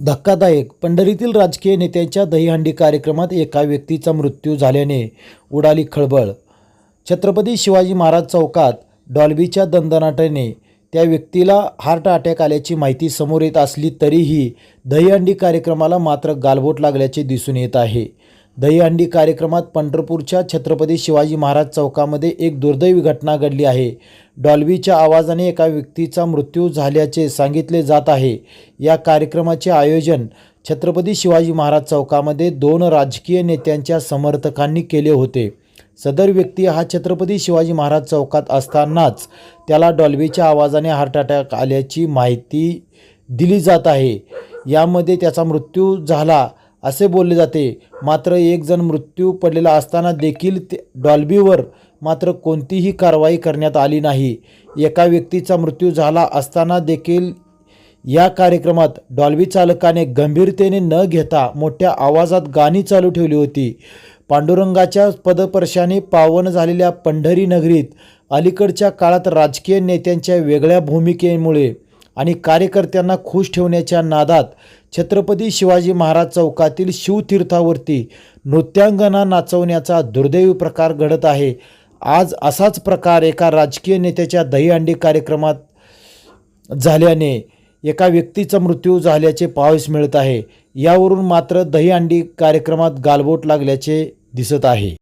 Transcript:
धक्कादायक. पंढरीतील राजकीय नेत्यांच्या दहीहंडी कार्यक्रमात एका व्यक्तीचा मृत्यू झाल्याने उडाली खळबळ. छत्रपती शिवाजी महाराज चौकात डॉल्बीच्या दणदणाटाने त्या व्यक्तीला हार्ट अटॅक आल्याची माहिती समोर येत असली तरीही दहीहंडी कार्यक्रमाला मात्र गालबोट लागल्याचे दिसून येत आहे. दहीहंडी कार्यक्रमात पंढरपूरच्या छत्रपती शिवाजी महाराज चौकामध्ये एक दुर्दैवी घटना घडली आहे. डॉल्बीच्या आवाजाने एका व्यक्तीचा मृत्यू झाल्याचे सांगितले जात आहे. या कार्यक्रमाचे आयोजन छत्रपती शिवाजी महाराज चौकामध्ये दोन राजकीय नेत्यांच्या समर्थकांनी केले होते. सदर व्यक्ती हा छत्रपती शिवाजी महाराज चौकात असतानाच त्याला डॉल्बीच्या आवाजाने हार्ट अटॅक आल्याची माहिती दिली जात आहे. यामध्ये त्याचा मृत्यू झाला. असे बोलले जाते. मात्र एक जण मृत्यू पडलेला असताना देखील ते डॉल्बीवर मात्र कोणतीही कारवाई करण्यात आली नाही. एका व्यक्तीचा मृत्यू झाला असताना देखील या कार्यक्रमात डॉल्बी चालकाने गंभीरतेने न घेता मोठ्या आवाजात गाणी चालू ठेवली होती. पांडुरंगाच्या पदपर्शाने पावन झालेल्या पंढरी नगरीत अलीकडच्या काळात राजकीय नेत्यांच्या वेगळ्या भूमिकेमुळे आणि कार्यकर्त्यांना खुश ठेवण्याच्या नादात छत्रपती शिवाजी महाराज चौकातील शिवतीर्थावरती नृत्यांगना नाचवण्याचा दुर्दैवी प्रकार घडत आहे. आज असाच प्रकार एका राजकीय नेत्याच्या दहीहंडी कार्यक्रमात झाल्याने एका व्यक्तीचा मृत्यू झाल्याचे पाहावयास मिळत आहे. यावरून मात्र दहीहंडी कार्यक्रमात गालबोट लागल्याचे दिसत आहे.